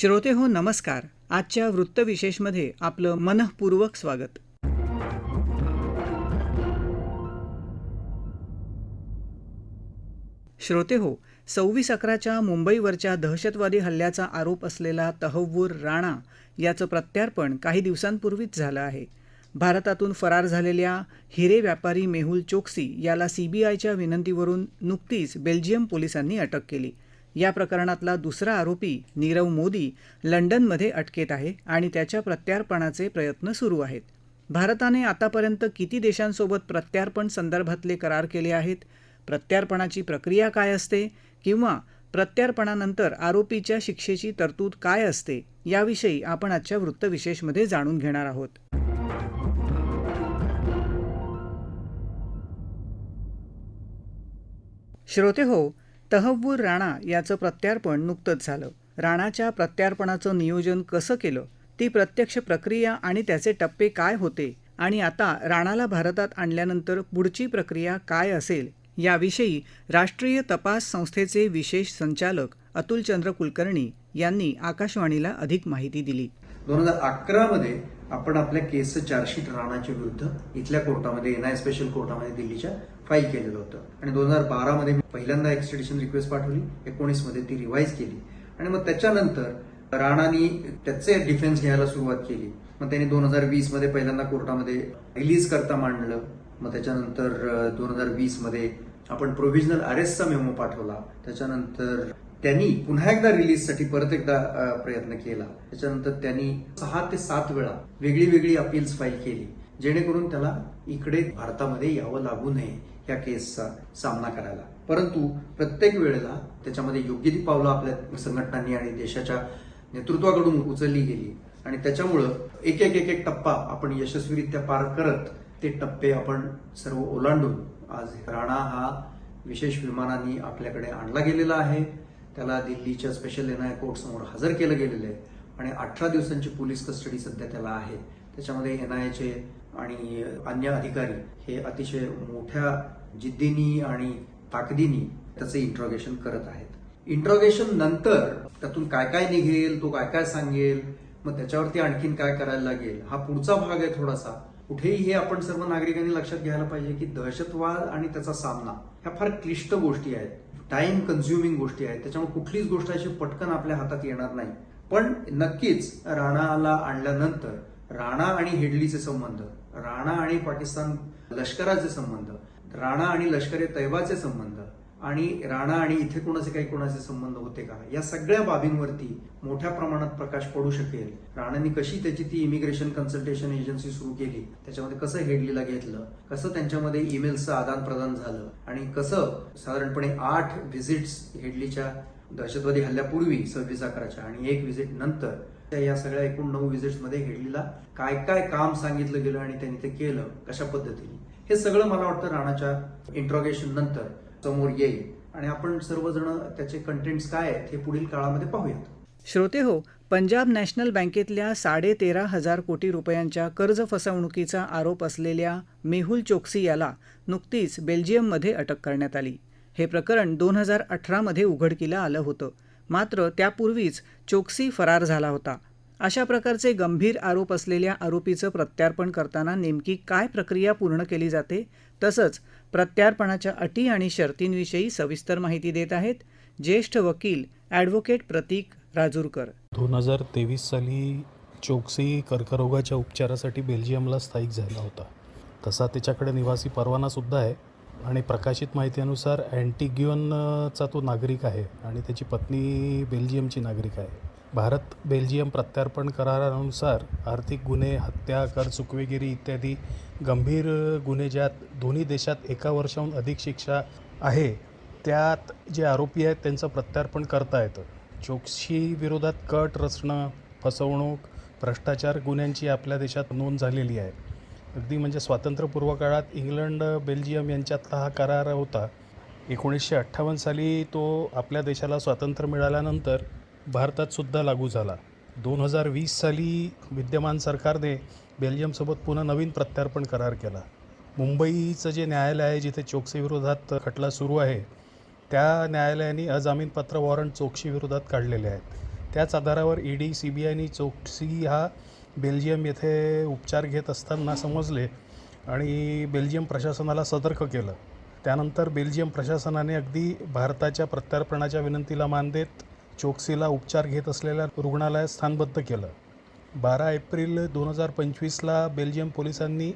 श्रोते हो नमस्कार. आजच्या वृत्तविशेषमध्ये आपलं मनःपूर्वक स्वागत. श्रोते हो सव्वीस अकराच्या मुंबईवरच्या दहशतवादी हल्ल्याचा आरोप असलेला तहव्वूर राणा याचं प्रत्यार्पण काही दिवसांपूर्वीच झालं आहे. भारतातून फरार झालेल्या हिरे व्यापारी मेहुल चोक्सी याला सीबीआयच्या विनंतीवरून नुकतीच बेल्जियम पोलिसांनी अटक केली. या प्रकरणातला दुसरा आरोपी नीरव मोदी लंडनमध्ये अटकेत आहे आणि त्याच्या प्रत्यार्पणाचे प्रयत्न सुरू आहेत. भारताने आतापर्यंत किती देशांसोबत प्रत्यार्पण संदर्भातले करार केले आहेत? प्रत्यार्पणाची प्रक्रिया काय असते किंवा प्रत्यार्पणानंतर आरोपीच्या शिक्षेची तरतूद काय असते याविषयी आपण आजच्या वृत्तविशेषमध्ये जाणून घेणार आहोत. श्रोते हो तहव्वूर राणा याचं प्रत्यार्पण नुकतंच झालं. राणाच्या प्रत्यार्पणाचं नियोजन कसं केलं? ती प्रत्यक्ष प्रक्रिया आणि त्याचे टप्पे काय होते? आणि आता राणाला भारतात आणल्यानंतर पुढची प्रक्रिया काय असेल? याविषयी राष्ट्रीय तपास संस्थेचे विशेष संचालक अतुलचंद्र कुलकर्णी यांनी आकाशवाणीला अधिक माहिती दिली. दोन हजार अकरा मध्ये आपण आपल्या केसचं चार्जशीट राणाच्या विरुद्ध इथल्या कोर्टामध्ये एनआय स्पेशल कोर्टामध्ये दिल्लीच्या फाईल केलेलं होतं. आणि दोन हजार बारामध्ये मी पहिल्यांदा एक्स्ट्रेडिशन रिक्वेस्ट पाठवली. एकोणीसमध्ये ती रिवाईज केली. आणि मग त्याच्यानंतर राणानी त्याचे डिफेन्स घ्यायला सुरुवात केली. मग त्यांनी दोन हजार वीसमध्ये पहिल्यांदा कोर्टामध्ये रिलीज करता मांडलं. मग त्याच्यानंतर दोन हजार वीसमध्ये आपण प्रोव्हिजनल अरेस्टचा मेमो पाठवला. त्याच्यानंतर त्यांनी पुन्हा एकदा रिलीजसाठी परत एकदा प्रयत्न केला. त्याच्यानंतर त्यांनी सहा ते सात वेळा वेगळी वेगळी अपील्स फाईल केली. जेणेकरून त्याला इकडे भारतामध्ये यावं लागू नये. या केसचा सामना करायला. परंतु प्रत्येक वेळेला त्याच्यामध्ये योग्य ती पावलं आपल्या संघटनांनी आणि देशाच्या नेतृत्वाकडून उचलली गेली. आणि त्याच्यामुळं एक एक एक एक टप्पा आपण यशस्वीरित्या पार करत ते टप्पे आपण सर्व ओलांडून आज राणा हा विशेष विमानांनी आपल्याकडे आणला गेलेला आहे. त्याला दिल्लीच्या स्पेशल एनआय कोर्ट समोर हजर केलं गेलेलं आहे. आणि अठरा दिवसांची पोलीस कस्टडी सध्या त्याला आहे. त्याच्यामध्ये एन एनआयचे आणि अन्य अधिकारी हे अतिशय मोठ्या जिद्दीनी आणि ताकदीनी त्याचं इंट्रॉगेशन करत आहेत. इंट्रॉगेशन नंतर त्यातून काय काय निघेल तो काय काय सांगेल मग त्याच्यावरती आणखीन काय करायला लागेल हा पुढचा भाग आहे थोडासा. कुठेही हे आपण सर्व नागरिकांनी लक्षात घ्यायला पाहिजे की दहशतवाद आणि त्याचा सामना ह्या फार क्लिष्ट गोष्टी आहेत. टाइम कन्झ्युमिंग गोष्टी आहेत. त्याच्यामुळे कुठलीच गोष्ट अशी पटकन आपल्या हातात येणार नाही. पण नक्कीच राणाला आणल्यानंतर राणा आणि हेडलीचे संबंध राणा आणि पाकिस्तान लष्कराचे संबंध राणा आणि लष्कर ए तैबाचे संबंध आणि राणा आणि इथे कोणाचे काही कोणाचे संबंध होते का? या सगळ्या बाबींवरती मोठ्या प्रमाणात प्रकाश पडू शकेल. राणांनी कशी त्याची ती इमिग्रेशन कन्सल्टेशन एजन्सी सुरू केली? त्याच्यामध्ये कसं हेडलीला घेतलं? कसं त्यांच्यामध्ये ईमेलचं आदान प्रदान झालं? आणि कसं साधारणपणे आठ व्हिजिट्स हेडलीच्या दहशतवादी हल्ल्यापूर्वी सव्वीस अकराच्या आणि एक व्हिजिट नंतर त्या या सगळ्या एकूण नऊ व्हिजिट्समध्ये हेडलीला काय काय काम सांगितलं गेलं आणि त्यांनी ते केलं? कशा पद्धतीने? हे सगळं मला वाटतं राणाच्या इंट्रॉगेशन नंतर समोर येईल. आणि आपण सर्वजण त्याचे कंटेंट्स काय आहेत हे पुढील काळामध्ये पाहूयात. श्रोते हो पंजाब नॅशनल बँकेतल्या साडे तेरा हजार कोटी रुपयांच्या कर्ज फसवणुकीचा आरोप असलेल्या मेहुल चोक्सी याला नुकतीच बेल्जियममध्ये अटक करण्यात आली. हे प्रकरण दोन हजार अठरामध्ये उघडकीला आलं होतं. मात्र त्यापूर्वीच चोक्सी फरार झाला होता. अशा प्रकारचे गंभीर आरोप असलेल्या आरोपीचं प्रत्यार्पण करताना नेमकी काय प्रक्रिया पूर्ण केली जाते? तसंच प्रत्यार्पणाच्या अटी आणि शर्तींविषयी सविस्तर माहिती देत आहेत ज्येष्ठ वकील ॲडव्होकेट प्रतीक राजूरकर. दोन हजार तेवीस साली चोक्सी कर्करोगाच्या उपचारासाठी बेल्जियमला स्थायिक झाला होता. तसा त्याच्याकडे निवासी परवानासुद्धा आहे आणि प्रकाशित माहितीनुसार अँटिग्युअनचा तो नागरिक आहे आणि त्याची पत्नी बेल्जियमची नागरिक आहे. भारत बेल्जियम प्रत्यार्पण करारानुसार आर्थिक गुन्हे हत्या कर चुकवेगिरी इत्यादी गंभीर गुन्हे ज्यात दोन्ही देशात एका वर्षाहून अधिक शिक्षा आहे त्यात जे आरोपी आहेत त्यांचं प्रत्यार्पण करता येतं. चोक्सी विरोधात कट रचणं फसवणूक भ्रष्टाचार गुन्ह्यांची आपल्या देशात नोंद झालेली आहे. अगदी म्हणजे स्वातंत्र्यपूर्व काळात इंग्लंड बेल्जियम यांच्यातला हा करार होता. एकोणीसशे अठ्ठावन्न साली तो आपल्या देशाला स्वातंत्र्य मिळाल्यानंतर भारतातसुद्धा लागू झाला. दोन हजार वीस साली विद्यमान सरकारने बेल्जियमसोबत पुन्हा नवीन प्रत्यार्पण करार केला. मुंबईचं जे न्यायालय आहे जिथे चोक्सीविरोधात खटला सुरू आहे त्या न्यायालयाने अजामीनपत्र वॉरंट चोक्सीविरोधात काढलेले आहेत. त्याच आधारावर ई डी सी बी आयनी चोक्सी हा बेल्जियम येथे उपचार घेत असताना समजले आणि बेल्जियम प्रशासनाला सतर्क केलं. त्यानंतर बेल्जियम प्रशासनाने अगदी भारताच्या प्रत्यार्पणाच्या विनंतीला मान देत चोक्सीला उपचार घेत असलेल्या रुग्णालयात स्थानबद्ध केलं. बारा एप्रिल दोन हजार पंचवीसला बेल्जियम पोलिसांनी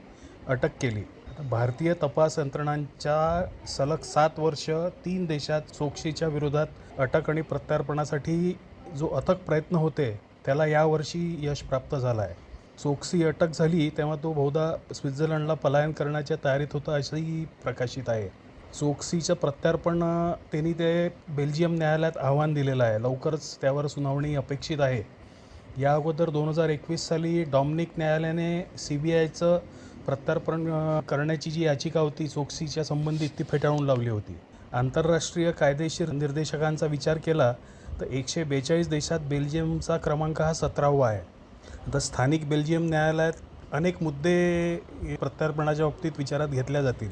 अटक केली. आता भारतीय तपास यंत्रणांच्या सलग सात वर्ष तीन देशात चोक्सीच्या विरोधात अटक आणि प्रत्यार्पणासाठी जो अथक प्रयत्न होते त्याला यावर्षी यश प्राप्त झालं आहे चोक्सी अटक झाली तेव्हा तो बहुधा स्वित्झर्लंडला पलायन करण्याच्या तयारीत होता असंही प्रकाशित आहे. चोक्सीचं प्रत्यार्पण त्यांनी ते बेल्जियम न्यायालयात आव्हान दिलेलं आहे. लवकरच त्यावर सुनावणी अपेक्षित आहे. या अगोदर दोन हजार एकवीस साली डॉमिनिक न्यायालयाने सी बी आयचं प्रत्यार्पण करण्याची जी याचिका होती चोक्सीच्या संबंधित ती फेटाळून लावली होती. आंतरराष्ट्रीय कायदेशीर निर्देशकांचा विचार केला तर एकशे बेचाळीस देशात बेल्जियमचा क्रमांक हा सतरावा आहे. आता स्थानिक बेल्जियम न्यायालयात अनेक मुद्दे प्रत्यार्पणाच्या बाबतीत विचारात घेतल्या जातील.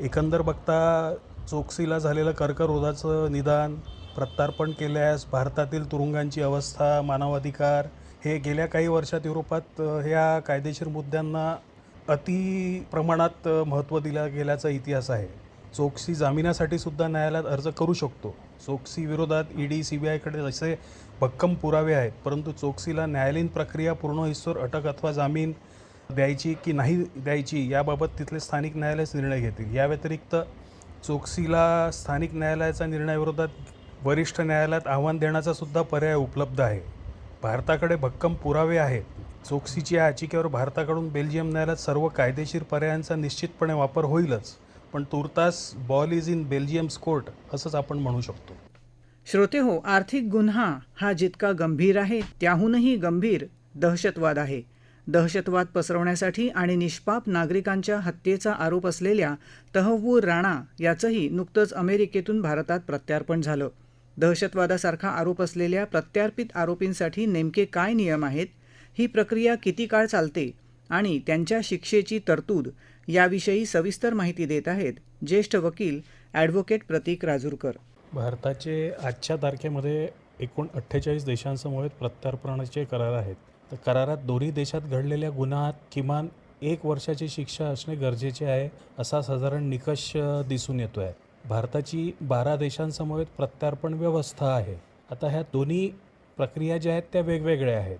एकंदर बघता चोक्सीला झालेलं कर्करोधाचं निदान प्रत्यार्पण केल्यास भारतातील तुरुंगांची अवस्था मानवाधिकार हे गेल्या काही वर्षात युरोपात ह्या कायदेशीर मुद्द्यांना अति प्रमाणात महत्त्व दिल्या गेल्याचा इतिहास आहे. चोक्सी जामिनासाठी सुद्धा न्यायालयात अर्ज करू शकतो. चोक्सी विरोधात ईडी सी बी आयकडे असे भक्कम पुरावे आहेत परंतु चोक्सीला न्यायालयीन प्रक्रिया पूर्ण हिस्सोर अटक अथवा जामीन द्यायची की नाही द्यायची याबाबत तिथले स्थानिक न्यायालयच निर्णय घेतील. या व्यतिरिक्त चोक्सीला स्थानिक न्यायालयाच्या निर्णयाविरोधात वरिष्ठ न्यायालयात आव्हान देण्याचा सुद्धा पर्याय उपलब्ध आहे. भारताकडे भक्कम पुरावे आहेत. चोक्सीच्या या याचिकेवर भारताकडून बेल्जियम न्यायालयात सर्व कायदेशीर पर्यायांचा निश्चितपणे वापर होईलच पण तुर्तास ball is in Belgium's court असंच आपण म्हणू शकतो. श्रोते हो आर्थिक गुन्हा हा जितका गंभीर आहे त्याहूनही गंभीर दहशतवाद आहे. दहशतवाद पसरवण्यासाठी आणि निष्पाप नागरिकांच्या हत्येचा आरोप असलेल्या तहव्वूर राणा याचंही नुकतंच अमेरिकेतून भारतात प्रत्यार्पण झालं. दहशतवादासारखा आरोप असलेल्या प्रत्यार्पित आरोपींसाठी नेमके काय नियम आहेत? ही प्रक्रिया किती काळ चालते? आणि त्यांच्या शिक्षेची तरतूद याविषयी सविस्तर माहिती देत आहेत ज्येष्ठ वकील ॲडव्होकेट प्रतीक राजूरकर. भारताचे आजच्या तारखेमध्ये एकूण अठ्ठेचाळीस देशांसमवेत प्रत्यार्पणाचे करार आहेत. तर करारात दोन्ही देशात घडलेल्या गुन्ह्यात किमान एक वर्षाची शिक्षा असणे गरजेचे आहे असा साधारण निकष दिसून येतो आहे भारताची बारा देशांसमवेत प्रत्यार्पण व्यवस्था आहे. आता ह्या दोन्ही प्रक्रिया ज्या आहेत त्या वेगवेगळ्या आहेत.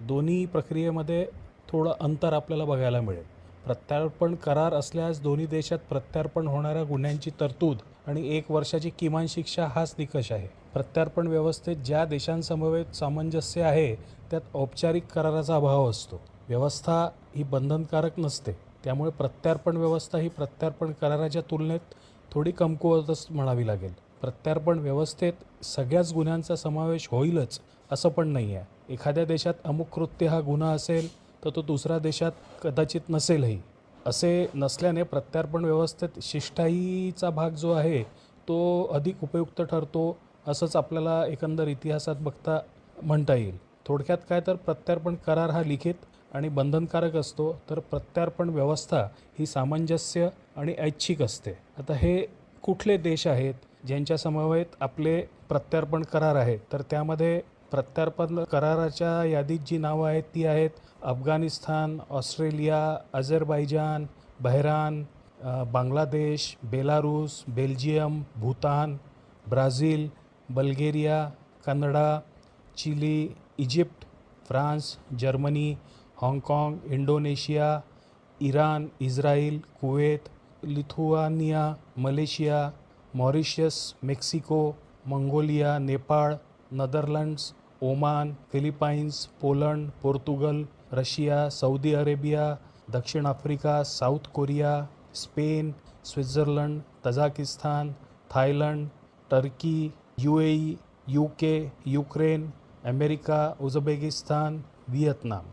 दोन्ही प्रक्रियेमध्ये थोडं अंतर आपल्याला बघायला मिळेल. प्रत्यार्पण करार असल्यास दोन्ही देशात प्रत्यार्पण होणाऱ्या गुन्ह्यांची तरतूद आणि एक वर्षाची किमान शिक्षा हाच निकष आहे. प्रत्यार्पण व्यवस्थेत ज्या देशांसमवेत सामंजस्य आहे त्यात औपचारिक कराराचा अभाव असतो. व्यवस्था ही बंधनकारक नसते. त्यामुळे प्रत्यार्पण व्यवस्था ही प्रत्यार्पण कराराच्या तुलनेत थोडी कमकुवतच म्हणावी लागेल. प्रत्यार्पण व्यवस्थेत सगळ्याच गुन्ह्यांचा समावेश होईलच असं पण नाही आहे. एखाद्या देशात अमुक कृत्य हा गुन्हा असेल तर तो दुसऱ्या देशात कदाचित नसेलही. असे नसल्याने प्रत्यार्पण व्यवस्थेत शिष्टाईचा भाग जो आहे तो अधिक उपयुक्त ठरतो असंच आपल्याला एकंदर इतिहासात बघता म्हणता येईल. थोडक्यात काय तर प्रत्यार्पण करार हा लिखित आणि बंधनकारक असतो तर प्रत्यार्पण व्यवस्था ही सामंजस्य आणि ऐच्छिक असते. आता हे कुठले देश आहेत ज्यांच्या समवेत आपले प्रत्यार्पण करार आहेत तर त्यामध्ये प्रत्यार्पण कराराच्या यादीत जी नावं आहेत ती आहेत Afghanistan Australia Azerbaijan Bahrain Bangladesh Belarus Belgium Bhutan Brazil Bulgaria Canada Chile Egypt France Germany हाँगकाँग Indonesia Iran Israel Kuwait Lithuania Malaysia Mauritius Mexico Mongolia Nepal Netherlands Oman Philippines Poland Portugal Russia Saudi Arabia दक्षिण Africa South Korea Spain Switzerland Tajikistan Thailand Turkey U A E U K Ukraine America Uzbekistan Vietnam.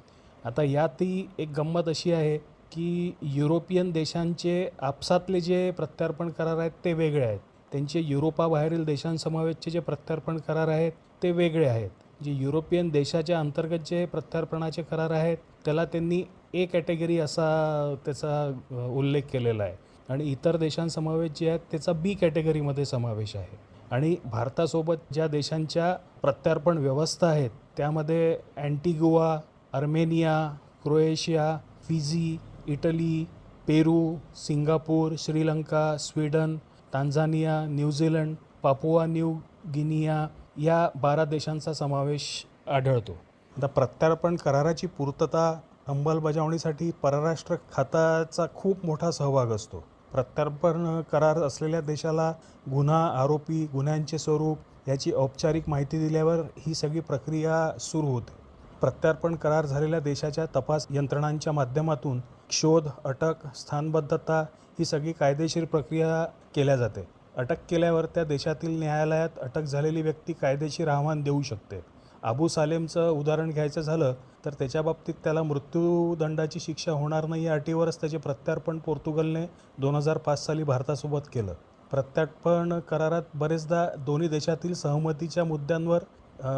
आता यातही एक गंमत अशी आहे की European देशांचे आपसातले जे प्रत्यार्पण करार आहेत ते वेगळे आहेत. त्यांचे युरोपाबाहेरील देशांसमवेतचे जे प्रत्यार्पण करार आहेत ते वेगळे आहेत. जे युरोपियन देशाच्या अंतर्गत जे प्रत्यार्पणाचे करार आहेत त्याला त्यांनी ए कॅटेगरी असा त्याचा उल्लेख केलेला आहे. आणि इतर देशांसमवेत जे आहेत त्याचा बी कॅटेगरीमध्ये समावेश आहे. आणि भारतासोबत ज्या देशांच्या प्रत्यार्पण व्यवस्था आहेत त्यामध्ये Antigua Armenia Croatia Fiji Italy Peru Singapore Sri Lanka Sweden Tanzania New Zealand Papua New Guinea या बारा देशांचा समावेश आढळतो. आता प्रत्यार्पण कराराची पूर्तता अंमलबजावणीसाठी परराष्ट्र खात्याचा खूप मोठा सहभाग असतो. प्रत्यार्पण करार असलेल्या देशाला गुन्हा आरोपी गुन्ह्यांचे स्वरूप याची औपचारिक माहिती दिल्यावर ही सगळी प्रक्रिया सुरू होते. प्रत्यार्पण करार झालेल्या देशाच्या तपास यंत्रणांच्या माध्यमातून शोध अटक स्थानबद्धता ही सगळी कायदेशीर प्रक्रिया केल्या जाते. अटक केल्यावर त्या देशातील न्यायालयात अटक झालेली व्यक्ती कायदेशीर आव्हान देऊ शकते. अबू सालेमचं उदाहरण घ्यायचं झालं तर त्याच्या बाबतीत त्याला मृत्यूदंडाची शिक्षा होणार नाही या अटीवरच त्याचे प्रत्यार्पण पोर्तुगलने दोन हजार पाच साली भारतासोबत केलं. प्रत्यार्पण करारात बरेचदा दोन्ही देशातील सहमतीच्या मुद्द्यांवर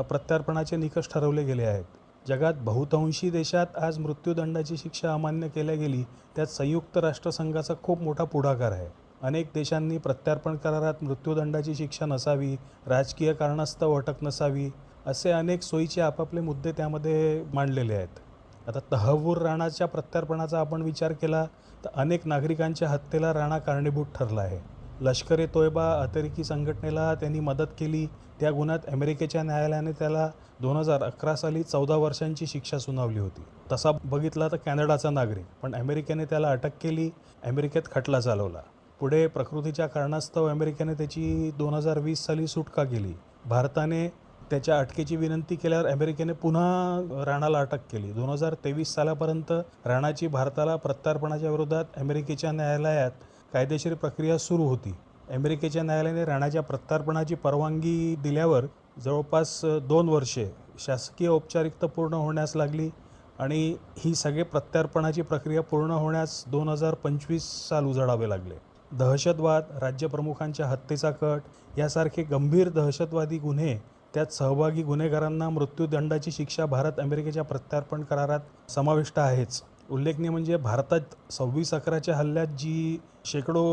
प्रत्यार्पणाचे निकष ठरवले गेले आहेत. जगात बहुतांशी देशात आज मृत्यूदंडाची शिक्षा अमान्य केल्या गेली त्यात संयुक्त राष्ट्रसंघाचा खूप मोठा पुढाकार आहे. अनेक देशांनी प्रत्यार्पण करारात मृत्यूदंडाची शिक्षा नसावी राजकीय कारणास्तव अटक नसावी असे अनेक सोयीचे आपापले मुद्दे त्यामध्ये मांडलेले आहेत. आता तहवूर राणाच्या प्रत्यार्पणाचा आपण विचार केला तर अनेक नागरिकांच्या हत्येला राणा कारणीभूत ठरला आहे. लष्कर ए तोयबा अतिरेकी संघटनेला त्यांनी मदत केली त्या गुन्ह्यात अमेरिकेच्या न्यायालयाने त्याला दोन हजार अकरा साली चौदा वर्षांची शिक्षा सुनावली होती. तसा बघितला तर कॅनडाचा नागरिक पण अमेरिकेने त्याला अटक केली अमेरिकेत खटला चालवला. पुढे प्रकृतीच्या कारणास्तव अमेरिकेने त्याची दोन हजार वीस साली सुटका केली. भारताने त्याच्या अटकेची विनंती केल्यावर अमेरिकेने पुन्हा राणाला अटक केली. दोन हजार तेवीस सालापर्यंत राणाची भारताला प्रत्यार्पणाच्या विरोधात अमेरिकेच्या न्यायालयात कायदेशीर प्रक्रिया सुरू होती. अमेरिकेच्या न्यायालयाने राणाच्या प्रत्यार्पणाची परवानगी दिल्यावर जवळपास दोन वर्षे शासकीय औपचारिकता पूर्ण होण्यास लागली आणि ही सगळे प्रत्यार्पणाची प्रक्रिया पूर्ण होण्यास दोन हजार पंचवीस साल उजाडावे लागले. दहशतवाद राज्यप्रमुखांच्या हत्येचा कट यासारखे गंभीर दहशतवादी गुन्हे त्यात सहभागी गुन्हेगारांना मृत्यूदंडाची शिक्षा भारत अमेरिकेच्या प्रत्यार्पण करारात समाविष्ट आहेच. उल्लेखनीय म्हणजे भारतात सव्वीस अकराच्या हल्ल्यात जी शेकडो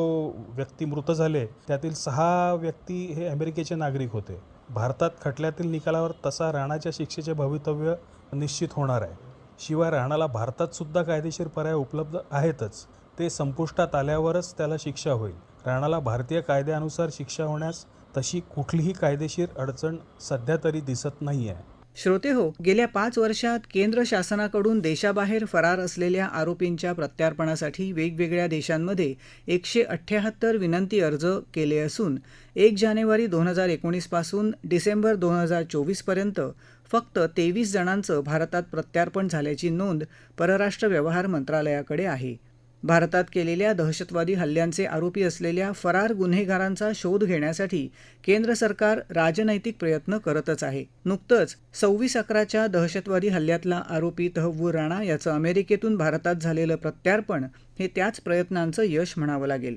व्यक्ती मृत झाले त्यातील सहा व्यक्ती हे अमेरिकेचे नागरिक होते. भारतात खटल्यातील निकालावर तसा राणाच्या शिक्षेचे भवितव्य निश्चित होणार आहे. शिवाय राणाला भारतात सुद्धा कायदेशीर पर्याय उपलब्ध आहेतच. ते संपुष्टात आल्यावरच त्याला शिक्षा होईल. राणाला भारतीय कायद्यानुसार शिक्षा होण्यास तशी कुठलीही कायदेशीर अडचण सध्या तरी दिसत नाही आहे श्रोते हो गेल्या पाच वर्षात केंद्र शासनाकडून देशाबाहेर फरार असलेल्या आरोपींच्या प्रत्यार्पणासाठी वेगवेगळ्या देशांमध्ये एकशे अठ्ठ्याहत्तर विनंती अर्ज केले असून एक जानेवारी दोन हजार एकोणीसपासून डिसेंबर दोन हजार चोवीसपर्यंत फक्त तेवीस जणांचं भारतात प्रत्यार्पण झाल्याची नोंद परराष्ट्र व्यवहार मंत्रालयाकडे आहे. भारतात केलेल्या दहशतवादी हल्ल्यांचे आरोपी असलेल्या फरार गुन्हेगारांचा शोध घेण्यासाठी केंद्र सरकार राजनैतिक प्रयत्न करतच आहे. नुकतंच सव्वीस अकराच्या दहशतवादी हल्ल्यातला आरोपी तहव्वूर राणा याचं अमेरिकेतून भारतात झालेलं प्रत्यार्पण हे त्याच प्रयत्नांचं यश म्हणावं लागेल.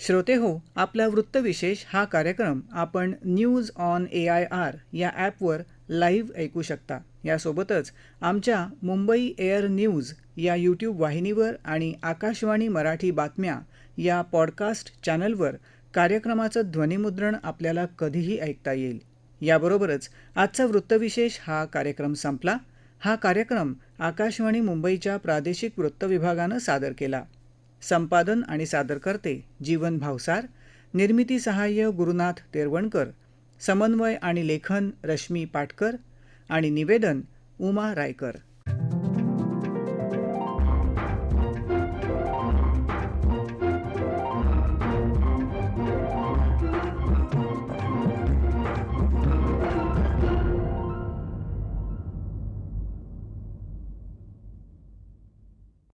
श्रोते हो आपला वृत्तविशेष हा कार्यक्रम आपण news on A I R या ॲपवर लाईव्ह ऐकू शकता. यासोबतच आमच्या मुंबई एअर न्यूज या यूट्यूब वाहिनीवर आणि आकाशवाणी मराठी बातम्या या पॉडकास्ट चॅनलवर कार्यक्रमाचं ध्वनिमुद्रण आपल्याला कधीही ऐकता येईल. याबरोबरच आजचा वृत्तविशेष हा कार्यक्रम संपला. हा कार्यक्रम आकाशवाणी मुंबईच्या प्रादेशिक वृत्तविभागानं सादर केला. संपादन आणि सादरकर्ते जीवन भावसार निर्मिती सहाय्य गुरुनाथ तेरवणकर समन्वय आणि लेखन रश्मी पाटकर आणि निवेदन उमा रायकर.